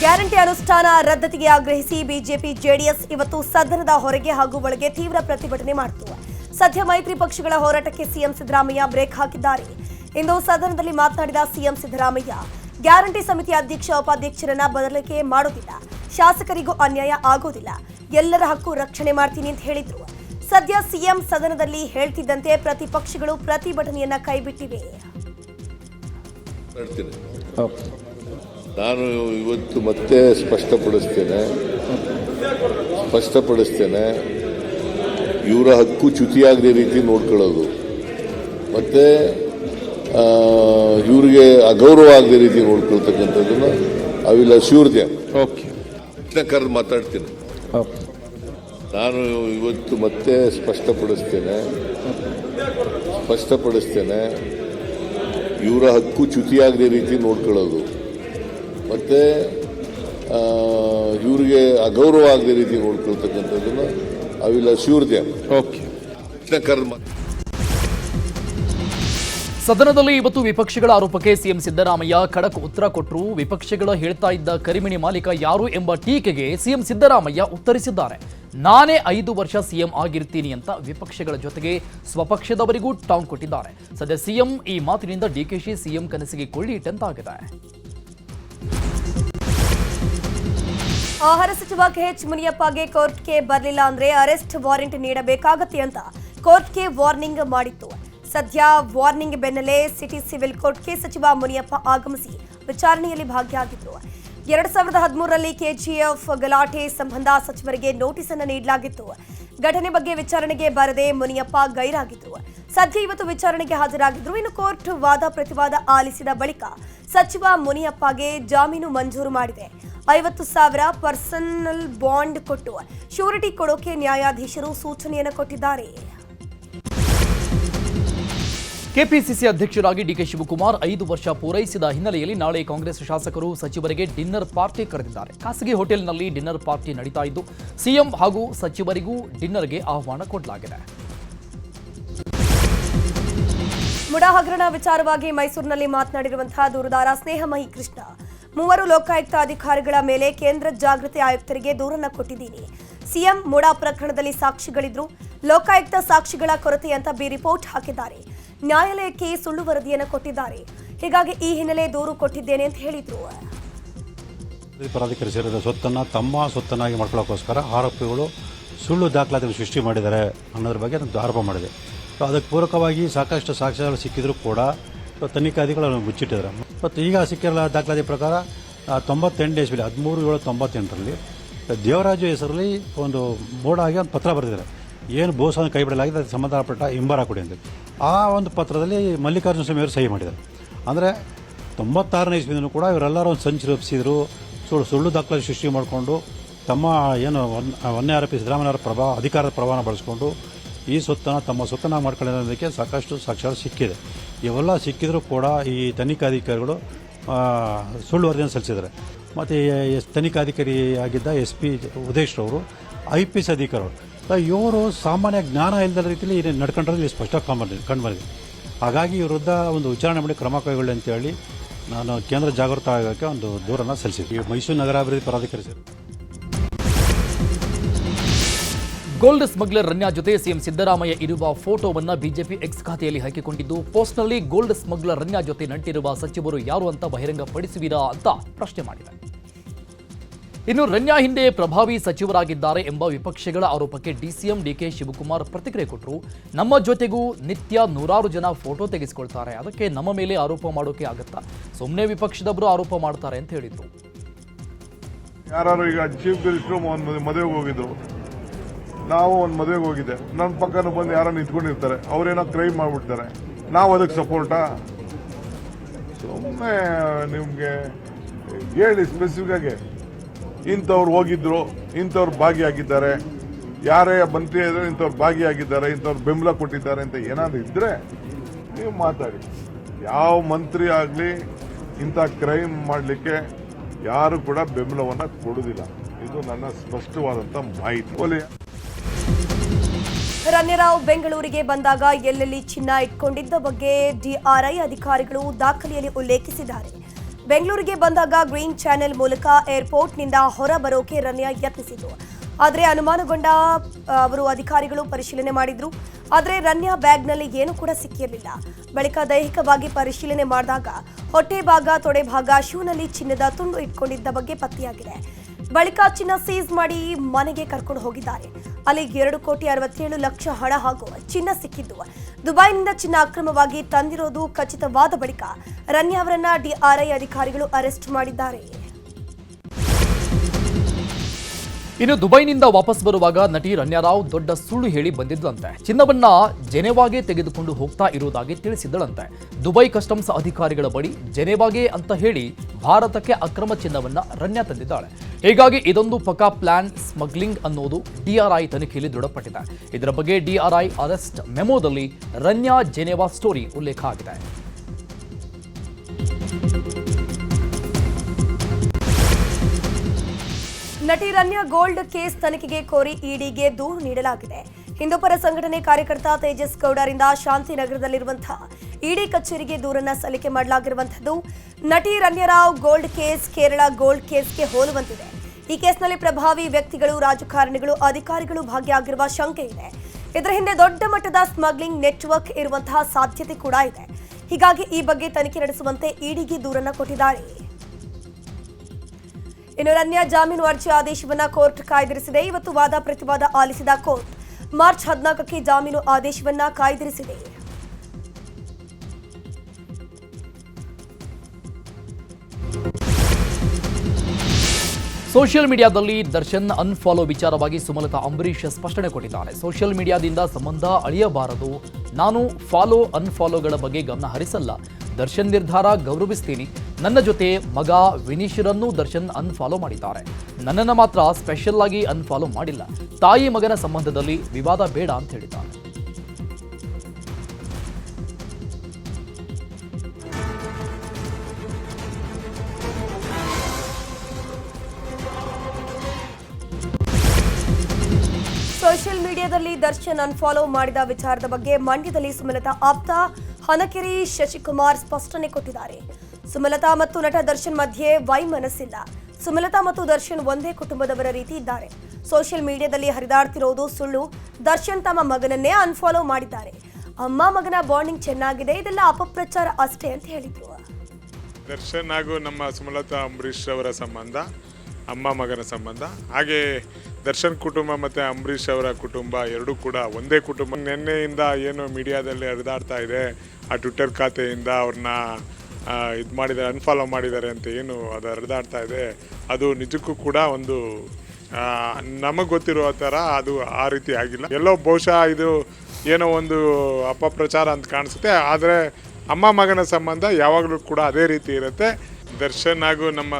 Guarantee ಅನುಷ್ಠಾನ ರದ್ದತಿಗೆ ಆಗ್ರಹಿಸಿ BJP JDS ಇವತ್ತು ಸದನದ ಹೊರಗೆ ಹಾಗೂ ಒಳಗೆ ತೀವ್ರ ಪ್ರತಿಭಟನೆ ಮಾಡಿತು ಸದ್ಯ ಮೈತ್ರಿ ಪಕ್ಷಗಳ ಹೋರಾಟಕ್ಕೆ ಸಿಎಂ ಸಿದ್ದರಾಮಯ್ಯ ಬ್ರೇಕ್ ಹಾಕಿದ್ದಾರೆ. ಇಂದು ಸದನದಲ್ಲಿ ಮಾತನಾಡಿದ ಸಿಎಂ ಸಿದ್ದರಾಮಯ್ಯ ಗ್ಯಾರಂಟಿ ಸಮಿತಿ ಅಧ್ಯಕ್ಷ ಉಪಾಧ್ಯಕ್ಷರನ್ನ ಬದಲಿಕೆ ಮಾಡೋದಿಲ್ಲ ಶಾಸಕರಿಗೂ ಅನ್ಯಾಯ ಆಗೋದಿಲ್ಲ ಎಲ್ಲರ ಹಕ್ಕು ರಕ್ಷಣೆ ಮಾಡ್ತೀನಿ ಅಂತ ಹೇಳಿದ್ರು. ಸದ್ಯ ಸಿಎಂ ಸದನದಲ್ಲಿ ಹೇಳ್ತಿದ್ದಂತೆ ಪ್ರತಿಪಕ್ಷಗಳು ಪ್ರತಿಭಟನೆಯನ್ನ ಕೈಬಿಟ್ಟಿವೆ. ನಾನು ಇವತ್ತು ಮತ್ತೆ ಸ್ಪಷ್ಟಪಡಿಸ್ತೇನೆ. ಸ್ಪಷ್ಟಪಡಿಸ್ತೇನೆ. ಇವರ ಹಕ್ಕು ಚ್ಯುತಿಯಾಗದೇ ರೀತಿ ನೋಡ್ಕೊಳ್ಳೋದು. ಮತ್ತು ಇವರಿಗೆ ಅಗೌರವ ಆಗದೆ ರೀತಿ ನೋಡ್ಕೊಳ್ತಕ್ಕಂಥದ್ದನ್ನ ಅವಿಲ್ಲ ಓಕೆ ಕರೆದು ಮಾತಾಡ್ತೀನಿ. ನಾನು ಇವತ್ತು ಮತ್ತೆ ಸ್ಪಷ್ಟಪಡಿಸ್ತೇನೆ. ಸ್ಪಷ್ಟಪಡಿಸ್ತೇನೆ. ಇವರ ಹಕ್ಕು ಚ್ಯುತಿಯಾಗದೇ ರೀತಿ ನೋಡ್ಕೊಳ್ಳೋದು. ಮತ್ತೆ ಇವರಿಗೆ ಅಗೌರವ ಆಗದ ರೀತಿ ನೋಡ್ಕೊಳ್ತಕ್ಕಂಥದ್ದನ್ನು ಅವಿಲ್ಲ ದ್ಯಾಮ್ ಓಕೆ ಸದನದಲ್ಲಿ ಇವತ್ತು ವಿಪಕ್ಷಗಳ ಆರೋಪಕ್ಕೆ ಸಿಎಂ ಸಿದ್ದರಾಮಯ್ಯ ಖಡಕ್ ಉತ್ತರ ಕೊಟ್ಟರು ವಿಪಕ್ಷಗಳ ಹೇಳ್ತಾ ಇದ್ದ ಕರಿಮಿಣಿ ಮಾಲೀಕ ಯಾರು ಎಂಬ ಟೀಕೆಗೆ ಸಿಎಂ ಸಿದ್ದರಾಮಯ್ಯ ಉತ್ತರಿಸಿದ್ದಾರೆ. ನಾನೇ ಐದು ವರ್ಷ ಸಿಎಂ ಆಗಿರ್ತೀನಿ ಅಂತ ವಿಪಕ್ಷಗಳ ಜೊತೆಗೆ ಸ್ವಪಕ್ಷದವರಿಗೂ ಟಾಂಗ್ ಕೊಟ್ಟಿದ್ದಾರೆ. ಸದ್ಯ ಸಿಎಂ ಈ ಮಾತಿನಿಂದ ಡಿಕೆಶಿ ಸಿಎಂ ಕನಸಿಗೆ ಕೊಳ್ಳಿ ಇಟ್ಟಂತಾಗಿದೆ ಆಹಾರ ಸಚಿವ ಕೆಎಚ್ ಮುನಿಯಪ್ಪಗೆ ಕೋರ್ಟ್ಗೆ ಬರಲಿಲ್ಲ ಅಂದ್ರೆ ಅರೆಸ್ಟ್ ವಾರೆಂಟ್ ನೀಡಬೇಕಾಗತ್ತೆ ಅಂತ ಕೋರ್ಟ್ಗೆ ವಾರ್ನಿಂಗ್ ಮಾಡಿತ್ತು. ಸದ್ಯ ವಾರ್ನಿಂಗ್ ಬೆನ್ನಲ್ಲೇ ಸಿಟಿ ಸಿವಿಲ್ ಕೋರ್ಟ್ಗೆ ಸಚಿವ ಮುನಿಯಪ್ಪ ಆಗಮಿಸಿ ವಿಚಾರಣೆಯಲ್ಲಿ ಭಾಗಿಯಾಗಿದ್ರು. ಎರಡ್ ಸಾವಿರದ ಹದಿಮೂರರಲ್ಲಿ ಕೆಜಿಎಫ್ ಗಲಾಟೆ ಸಂಬಂಧ ಸಚಿವರಿಗೆ ನೋಟಿಸ್ ಅನ್ನು ನೀಡಲಾಗಿತ್ತು. ಘಟನೆ ಬಗ್ಗೆ ವಿಚಾರಣೆಗೆ ಬರದೆ ಮುನಿಯಪ್ಪ ಗೈರಾಗಿದ್ರು. ಸದ್ಯ ಇವತ್ತು ವಿಚಾರಣೆಗೆ ಹಾಜರಾಗಿದ್ರು. ಇನ್ನು ಕೋರ್ಟ್ ವಾದ ಪ್ರತಿವಾದ ಆಲಿಸಿದ ಬಳಿಕ ಸಚಿವ ಮುನಿಯಪ್ಪಗೆ ಜಾಮೀನು ಮಂಜೂರು ಮಾಡಿದೆ. ಐವತ್ತು ಸಾವಿರ ಪರ್ಸನಲ್ ಬಾಂಡ್ ಕೊಟ್ಟು ಶ್ಯೂರಿಟಿ ಕೊಡೋಕೆ ನ್ಯಾಯಾಧೀಶರು ಸೂಚನೆಯನ್ನು ಕೊಟ್ಟಿದ್ದಾರೆ. ಕೆಪಿಸಿಸಿ ಅಧ್ಯಕ್ಷರಾಗಿ ಡಿಕೆ ಶಿವಕುಮಾರ್ ಐದು ವರ್ಷ ಪೂರೈಸಿದ ಹಿನ್ನೆಲೆಯಲ್ಲಿ ನಾಳೆ ಕಾಂಗ್ರೆಸ್ ಶಾಸಕರು ಸಚಿವರಿಗೆ ಡಿನ್ನರ್ ಪಾರ್ಟಿ ಕರೆದಿದ್ದಾರೆ. ಖಾಸಗಿ ಹೋಟೆಲ್ನಲ್ಲಿ ಡಿನ್ನರ್ ಪಾರ್ಟಿ ನಡೀತಾ ಇದ್ದು ಸಿಎಂ ಹಾಗೂ ಸಚಿವರಿಗೂ ಡಿನ್ನರ್ಗೆ ಆಹ್ವಾನ ಕೊಡಲಾಗಿದೆ. ಮುಡಾ ಹಗರಣ ವಿಚಾರವಾಗಿ ಮೈಸೂರಿನಲ್ಲಿ ಮಾತನಾಡಿರುವಂತಹ ದೂರುದಾರ ಸ್ನೇಹಮಯಿ ಕೃಷ್ಣ. ಮೂವರು ಲೋಕಾಯುಕ್ತ ಅಧಿಕಾರಿಗಳ ಮೇಲೆ ಕೇಂದ್ರ ಜಾಗೃತಿ ಆಯುಕ್ತರಿಗೆ ದೂರನ್ನು ಕೊಟ್ಟಿದ್ದೀನಿ. ಸಿಎಂ ಮುಡಾ ಪ್ರಕರಣದಲ್ಲಿ ಸಾಕ್ಷಿಗಳಿದ್ರು. ಲೋಕಾಯುಕ್ತ ಸಾಕ್ಷಿಗಳ ಕೊರತೆ ಅಂತ ಬಿ ರಿಪೋರ್ಟ್ ಹಾಕಿದ್ದಾರೆ. ನ್ಯಾಯಾಲಯಕ್ಕೆ ಸುಳ್ಳು ವರದಿಯನ್ನು ಕೊಟ್ಟಿದ್ದಾರೆ. ಹೀಗಾಗಿ ಈ ಹಿನ್ನೆಲೆ ದೂರು ಕೊಟ್ಟಿದ್ದೇನೆ ಅಂತ ಹೇಳಿದ್ರು. ಪರಾಧಿಕಾರಿ ಸೇರಿದ ತಮ್ಮ ಸೊತ್ತನ್ನಾಗಿ ಮಾಡ್ಕೊಳ್ಳೋಕ್ಕೋಸ್ಕರ ಆರೋಪಿಗಳು ಸುಳ್ಳು ದಾಖಲಾತಿ ಸೃಷ್ಟಿ ಮಾಡಿದ್ದಾರೆ ಅನ್ನೋದ್ರ ಬಗ್ಗೆ ಆರೋಪ ಮಾಡಿದೆ. ಅದಕ್ಕೆ ಪೂರಕವಾಗಿ ಸಾಕಷ್ಟು ಸಾಕ್ಷ್ಯಗಳು ಸಿಕ್ಕಿದ್ರು ಕೂಡ ಸೊ ಅದನ್ನು ಮುಚ್ಚಿಟ್ಟಿದ್ದಾರೆ. ಮತ್ತು ಈಗ ಸಿಕ್ಕಿರಲ್ಲ ದಾಖಲಾತಿ ಪ್ರಕಾರ ತೊಂಬತ್ತೆಂಟು ಇಸ್ವಿಲಿ ಹದಿಮೂರು ಏಳು ತೊಂಬತ್ತೆಂಟರಲ್ಲಿ, ದೇವರಾಜು ಹೆಸರಲ್ಲಿ ಒಂದು ಬೋರ್ಡ್ ಆಗಿ ಒಂದು ಪತ್ರ ಬರೆದಿದ್ದಾರೆ. ಏನು ಬೋಸನ್ನು ಕೈ ಬಿಡಲಾಗಿದೆ ಅದಕ್ಕೆ ಸಂಬಂಧಪಟ್ಟ ಹಿಂಬಾರ ಕೊಡಿ ಅಂತ ಆ ಒಂದು ಪತ್ರದಲ್ಲಿ ಮಲ್ಲಿಕಾರ್ಜುನ ಸ್ವಾಮಿ ಅವರು ಸಹಿ ಮಾಡಿದ್ದಾರೆ. ಅಂದರೆ, ತೊಂಬತ್ತಾರನೇ ಇಸ್ವಿನೂ ಕೂಡ ಇವರೆಲ್ಲರೂ ಒಂದು ಸಂಚು ರೂಪಿಸಿದರು, ಸುಳ್ಳು ಸುಳ್ಳು ದಾಖಲೆ ಸೃಷ್ಟಿ ಮಾಡಿಕೊಂಡು, ತಮ್ಮ ಏನು ಒನ್ ಆರೋಪಿ ಆರೋಪಿ ಸಿದ್ದರಾಮಯ್ಯವರ ಪ್ರಭಾವ ಅಧಿಕಾರದ ಪ್ರಭಾವನ ಬಳಸ್ಕೊಂಡು ಈ ಸೊತ್ತನ್ನು ತಮ್ಮ ಸೊತ್ತನ್ನು ಮಾಡ್ಕೊಳ್ಳೋದಕ್ಕೆ ಸಾಕಷ್ಟು ಸಾಕ್ಷ್ಯ ಸಿಕ್ಕಿದೆ. ಇವೆಲ್ಲ ಸಿಕ್ಕಿದರೂ ಕೂಡ ಈ ತನಿಖಾಧಿಕಾರಿಗಳು ಸುಳ್ಳು ವರದಿಯನ್ನು ಸಲ್ಲಿಸಿದ್ದಾರೆ. ಮತ್ತು ಎಸ್ ತನಿಖಾಧಿಕಾರಿ ಆಗಿದ್ದ ಎಸ್ ಪಿ ಉದೇಶ್ರವರು ಐ ಪಿ ಎಸ್ ಅಧಿಕಾರಿಗಳು ಇವರು ಸಾಮಾನ್ಯ ಜ್ಞಾನ ಇಲ್ಲದ ರೀತಿಯಲ್ಲಿ ಇಲ್ಲಿ ಸ್ಪಷ್ಟ ಕಂಡು ಕಂಡುಬಂದಿದೆ ಹಾಗಾಗಿ ವಿರುದ್ಧ ಒಂದು ವಿಚಾರಣೆ ಮಾಡಿ ಕ್ರಮ ಕೈಗೊಳ್ಳಿ ಅಂತೇಳಿ ನಾನು ಕೇಂದ್ರ ಜಾಗೃತ ಆಗೋಕ್ಕೆ ಒಂದು ದೂರನ್ನು ಸಲ್ಲಿಸಿದ್ದೆ. ಮೈಸೂರು ನಗರಾಭಿವೃದ್ಧಿ ಪ್ರಾಧಿಕಾರ ಸೇರಿ. ಗೋಲ್ಡ್ ಸ್ಮಗ್ಲರ್ ರನ್ಯಾ ಜೊತೆ ಸಿಎಂ ಸಿದ್ದರಾಮಯ್ಯ ಇರುವ ಫೋಟೋವನ್ನು ಬಿಜೆಪಿ ಎಕ್ಸ್ ಖಾತೆಯಲ್ಲಿ ಹಾಕಿಕೊಂಡಿದ್ದು, ಪೋಸ್ಟ್ನಲ್ಲಿ ಗೋಲ್ಡ್ ಸ್ಮಗ್ಲರ್ ರನ್ಯಾ ಜೊತೆ ನಂಟಿರುವ ಸಚಿವರು ಯಾರು ಅಂತ ಬಹಿರಂಗಪಡಿಸುವಿರಾ ಅಂತ ಪ್ರಶ್ನೆ ಮಾಡಿದೆ. ಇನ್ನು ರನ್ಯಾ ಹಿಂದೆ ಪ್ರಭಾವಿ ಸಚಿವರಾಗಿದ್ದಾರೆ ಎಂಬ ವಿಪಕ್ಷಗಳ ಆರೋಪಕ್ಕೆ ಡಿಸಿಎಂ ಡಿಕೆ ಶಿವಕುಮಾರ್ ಪ್ರತಿಕ್ರಿಯೆ ಕೊಟ್ಟರು. ನಮ್ಮ ಜೊತೆಗೂ ನಿತ್ಯ ನೂರಾರು ಜನ ಫೋಟೋ ತೆಗೆಸಿಕೊಳ್ತಾರೆ. ಅದಕ್ಕೆ ನಮ್ಮ ಮೇಲೆ ಆರೋಪ ಮಾಡೋಕೆ ಆಗತ್ತಾ? ಸುಮ್ಮನೆ ವಿಪಕ್ಷದವರು ಆರೋಪ ಮಾಡ್ತಾರೆ ಅಂತ ಹೇಳಿದರು. ಯಾರು ಈಗ ಚೀಫ್ ಮಿನಿಸ್ಟರ್ ಮದುವೆಗೆ ಹೋಗಿದ್ರು. ನಾವು ಒಂದು ಮದುವೆಗೆ ಹೋಗಿದ್ದೆ. ನನ್ನ ಪಕ್ಕನ ಬಂದು ಯಾರೋ ನಿಂತ್ಕೊಂಡಿರ್ತಾರೆ. ಅವ್ರೇನೋ ಕ್ರೈಮ್ ಮಾಡ್ಬಿಡ್ತಾರೆ ನಾವು ಅದಕ್ಕೆ ಸಪೋರ್ಟಾ ಸುಮ್ಮನೆ ನಿಮಗೆ ಹೇಳಿ ಸ್ಪೆಸಿಫಿಕ್ ಆಗಿ. ಇಂಥವ್ರು ಹೋಗಿದ್ರು, ಇಂಥವ್ರು ಭಾಗಿಯಾಗಿದ್ದಾರೆ. ಯಾರೇ ಮಂತ್ರಿ ಇದ್ರೆ ಇಂಥವ್ರು ಭಾಗಿಯಾಗಿದ್ದಾರೆ, ಇಂಥವ್ರು ಬೆಂಬಲ ಕೊಟ್ಟಿದ್ದಾರೆ ಅಂತ ಏನಾದ್ರು ಇದ್ರೆ ನೀವು ಮಾತಾಡಿ. ಯಾವ ಮಂತ್ರಿ ಆಗಲಿ ಇಂಥ ಕ್ರೈಮ್ ಮಾಡಲಿಕ್ಕೆ ಯಾರು ಕೂಡ ಬೆಂಬಲವನ್ನು ಕೊಡುವುದಿಲ್ಲ ಇದು ನನ್ನ ಸ್ಪಷ್ಟವಾದಂಥ ಮಾಹಿತಿ. ಓಲಿ ರಣ್ಯರಾವ್ ಬೆಂಗಳೂರಿಗೆ ಬಂದಾಗ ಎಲ್ಲೆಲ್ಲಿ ಚಿನ್ನ ಇಟ್ಕೊಂಡಿದ್ದ ಬಗ್ಗೆ ಡಿಆರ್ಐ ಅಧಿಕಾರಿಗಳು ದಾಖಲೆಯಲ್ಲಿ ಉಲ್ಲೇಖಿಸಿದ್ದಾರೆ. ಬೆಂಗಳೂರಿಗೆ ಬಂದಾಗ ಗ್ರೀನ್ ಚಾನೆಲ್ ಮೂಲಕ ಏರ್ಪೋರ್ಟ್ನಿಂದ ಹೊರ ಬರೋಕೆ ರನ್ಯ ಯತ್ನಿಸಿತು ಆದರೆ ಅನುಮಾನಗೊಂಡ ಅವರು ಅಧಿಕಾರಿಗಳು ಪರಿಶೀಲನೆ ಮಾಡಿದ್ರು. ಆದರೆ ರನ್ಯ ಬ್ಯಾಗ್ನಲ್ಲಿ ಏನೂ ಕೂಡ ಸಿಕ್ಕಿರಲಿಲ್ಲ. ಬಳಿಕ ದೈಹಿಕವಾಗಿ ಪರಿಶೀಲನೆ ಮಾಡಿದಾಗ ಹೊಟ್ಟೆ ಭಾಗ, ತೊಡೆ ಭಾಗ, ಶೂನಲ್ಲಿ ಚಿನ್ನದ ತುಂಡು ಇಟ್ಕೊಂಡಿದ್ದ ಬಗ್ಗೆ ಪತ್ತೆಯಾಗಿದೆ. ಬಳಿಕ ಚಿನ್ನ ಸೀಸ್ ಮಾಡಿ ಮನೆಗೆ ಕರ್ಕೊಂಡು ಹೋಗಿದ್ದಾರೆ. ಅಲ್ಲಿ ಎರಡು ಕೋಟಿ ಅರವತ್ತೇಳು ಲಕ್ಷ ಹಣ ಹಾಗೂ ಚಿನ್ನ ಸಿಕ್ಕಿದ್ದು. ದುಬೈನಿಂದ ಚಿನ್ನ ಅಕ್ರಮವಾಗಿ ತಂದಿರೋದು ಖಚಿತವಾದ ಬಳಿಕ ರನ್ಯಾ ಅವರನ್ನ ಡಿಆರ್ಐ ಅಧಿಕಾರಿಗಳು ಅರೆಸ್ಟ್ ಮಾಡಿದ್ದಾರೆ. ಇನ್ನು ದುಬೈನಿಂದ ವಾಪಸ್ ಬರುವಾಗ ನಟಿ ರನ್ಯಾರಾವ್ ದೊಡ್ಡ ಸುಳ್ಳು ಹೇಳಿ ಬಂದಿದ್ದಂತೆ ಚಿನ್ನವನ್ನ ಜೆನೆವಾಗೆ ತೆಗೆದುಕೊಂಡು ಹೋಗ್ತಾ ಇರುವುದಾಗಿ ತಿಳಿಸಿದ್ದಳಂತೆ. ದುಬೈ ಕಸ್ಟಮ್ಸ್ ಅಧಿಕಾರಿಗಳ ಬಳಿ ಜೆನೆವಾಗೆ ಅಂತ ಹೇಳಿ ಭಾರತಕ್ಕೆ ಅಕ್ರಮ ಚಿನ್ನವನ್ನ ರನ್ಯಾ ತಂದಿದ್ದಾಳೆ. ಹೀಗಾಗಿ ಇದೊಂದು ಪಕಾ ಪ್ಲಾನ್ ಸ್ಮಗ್ಲಿಂಗ್ ಅನ್ನೋದು ಡಿಆರ್ಐ ತನಿಖೆಯಲ್ಲಿ ದೃಢಪಟ್ಟಿದೆ. ಇದರ ಬಗ್ಗೆ ಡಿಆರ್ಐ ಅರೆಸ್ಟ್ ಮೆಮೋದಲ್ಲಿ ರನ್ಯಾ ಜೆನೆವಾ ಸ್ಟೋರಿ ಉಲ್ಲೇಖ ಆಗಿದೆ. ನಟಿ ರನ್ಯಾ ಗೋಲ್ಡ್ ಕೇಸ್ ತನಿಖೆಗೆ ಕೋರಿ ಇಡಿಗೆ ದೂರು ನೀಡಲಾಗಿದೆ. ಹಿಂದೂಪರ ಸಂಘಟನೆ ಕಾರ್ಯಕರ್ತ ತೇಜಸ್ ಗೌಡರಿಂದ ಶಾಂತಿನಗರದಲ್ಲಿರುವಂತಹ ಇಡಿ ಕಚೇರಿಗೆ ದೂರನ್ನ ಸಲ್ಲಿಕೆ ಮಾಡಲಾಗಿರುವಂತದ್ದು ನಟಿ Ranya Rao gold case, Kerala gold ಕೇಸ್ಗೆ ಹೋಲುವಂತಿದೆ. ಈ ಕೇಸ್ನಲ್ಲಿ ಪ್ರಭಾವಿ ವ್ಯಕ್ತಿಗಳು, ರಾಜಕಾರಣಿಗಳು, ಅಧಿಕಾರಿಗಳು ಭಾಗಿಯಾಗಿರುವ ಶಂಕೆ ಇದೆ. ಇದರ ಹಿಂದೆ ದೊಡ್ಡ ಮಟ್ಟದ ಸ್ಮಗ್ಲಿಂಗ್ ನೆಟ್ವರ್ಕ್ ಇರುವಂತಹ ಸಾಧ್ಯತೆ ಕೂಡ ಇದೆ. ಹೀಗಾಗಿ ಈ ಬಗ್ಗೆ ತನಿಖೆ ನಡೆಸುವಂತೆ ಇಡಿಗೆ ದೂರನ್ನ ಕೊಟ್ಟಿದ್ದಾರೆ. ಇನ್ನು ರನ್ಯ ಜಾಮೀನು ಅರ್ಜಿ ಆದೇಶವನ್ನ ಕೋರ್ಟ್ ಕಾಯ್ದಿರಿಸಿದೆ. ಇವತ್ತು ವಾದ ಪ್ರತಿವಾದ ಆಲಿಸಿದ ಕೋರ್ಟ್. ಮಾರ್ಚ್ ಹದಿನಾಲ್ಕಕ್ಕೆ ಜಾಮೀನು ಆದೇಶವನ್ನ ಕಾಯ್ದಿರಿಸಿದೆ. ಸೋಷಿಯಲ್ ಮೀಡಿಯಾದಲ್ಲಿ ದರ್ಶನ್ ಅನ್ಫಾಲೋ ವಿಚಾರವಾಗಿ ಸುಮಲತಾ ಅಂಬರೀಶ್ ಸ್ಪಷ್ಟನೆ ಕೊಟ್ಟಿದ್ದಾರೆ ಸೋಷಿಯಲ್ ಮೀಡಿಯಾದಿಂದ ಸಂಬಂಧ ಅಳಿಯಬಾರದು. ನಾನು ಫಾಲೋ ಅನ್ಫಾಲೋಗಳ ಬಗ್ಗೆ ಗಮನ ಹರಿಸಲ್ಲ. ದರ್ಶನ್ ನಿರ್ಧಾರ ಗೌರವಿಸ್ತೀನಿ. ನನ್ನ ಜೊತೆ ಮಗ ವಿನೀಶ್ರನ್ನೂ ದರ್ಶನ್ ಅನ್ಫಾಲೋ ಮಾಡಿದ್ದಾರೆ. ನನ್ನನ್ನು ಮಾತ್ರ ಸ್ಪೆಷಲ್ ಆಗಿ ಅನ್ಫಾಲೋ ಮಾಡಿಲ್ಲ. ತಾಯಿ ಮಗನ ಸಂಬಂಧದಲ್ಲಿ ವಿವಾದ ಬೇಡ ಅಂತ ಹೇಳಿದ್ದಾರೆ ಸೋಷಿಯಲ್ ಮೀಡಿಯಾದಲ್ಲಿ ದರ್ಶನ್ ಅನ್ಫಾಲೋ ಮಾಡಿದ ವಿಚಾರದ ಬಗ್ಗೆ ಮಂಡ್ಯದಲ್ಲಿ ಸುಮಲತಾ ಆಪ್ತ. ಹನಕೆರಿ ಶಶಿಕುಮಾರ್ ಸ್ಪಷ್ಟನೆ ಕೊಟ್ಟಿದ್ದಾರೆ. ಸುಮಲತಾ ಮತ್ತು ನಟ ದರ್ಶನ್ ಮಧ್ಯೆ ವೈಮನಸ್ಸಿಲ್ಲ. ಸುಮಲತಾ ಮತ್ತು ದರ್ಶನ್ ಒಂದೇ ಕುಟುಂಬದವರ ರೀತಿ ಇದ್ದಾರೆ. ಸೋಷಿಯಲ್ ಮೀಡಿಯಾದಲ್ಲಿ ಹರಿದಾಡ್ತಿರೋದು ಸುಳ್ಳು. ದರ್ಶನ್ ತಮ್ಮ ಮಗನನ್ನೇ ಅನ್ಫಾಲೋ ಮಾಡಿದ್ದಾರೆ. ಅಮ್ಮ ಮಗನ ಬಾಂಡಿಂಗ್ ಚೆನ್ನಾಗಿದೆ, ಇದೆಲ್ಲ ಅಪಪ್ರಚಾರ ಅಷ್ಟೇ ಅಂತ ಹೇಳಿದ್ರು. ದರ್ಶನ್ ಹಾಗೂ ನಮ್ಮ ಸುಮಲತಾ ಅಂಬರೀಶ್ ಅವರ ಸಂಬಂಧ. ಅಮ್ಮ ಮಗನ ಸಂಬಂಧ. ಹಾಗೆ ದರ್ಶನ್ ಕುಟುಂಬ ಮತ್ತು ಅಂಬರೀಷ್ ಅವರ ಕುಟುಂಬ ಎರಡೂ ಕೂಡ ಒಂದೇ ಕುಟುಂಬ. ನಿನ್ನೆಯಿಂದ ಏನು ಮೀಡಿಯಾದಲ್ಲಿ ಹರಿದಾಡ್ತಾ ಇದೆ. ಆ ಟ್ವಿಟ್ಟರ್ ಖಾತೆಯಿಂದ ಅವ್ರನ್ನ ಇದು ಮಾಡಿದ್ದಾರೆ ಅನ್ಫಾಲೋ ಮಾಡಿದ್ದಾರೆ ಅಂತ ಏನು ಅದು ಹರಿದಾಡ್ತಾ ಇದೆ. ಅದು ನಿಜಕ್ಕೂ ಕೂಡ ಒಂದು ನಮಗೆ ಗೊತ್ತಿರೋ ಥರ ಅದು ಆ ರೀತಿ ಆಗಿಲ್ಲ. ಎಲ್ಲೋ ಬಹುಶಃ ಇದು ಏನೋ ಒಂದು ಅಪಪ್ರಚಾರ ಅಂತ ಕಾಣಿಸುತ್ತೆ. ಆದರೆ ಅಮ್ಮ ಮಗನ ಸಂಬಂಧ ಯಾವಾಗಲೂ ಕೂಡ ಅದೇ ರೀತಿ ಇರುತ್ತೆ. ದರ್ಶನ್ ಹಾಗೂ ನಮ್ಮ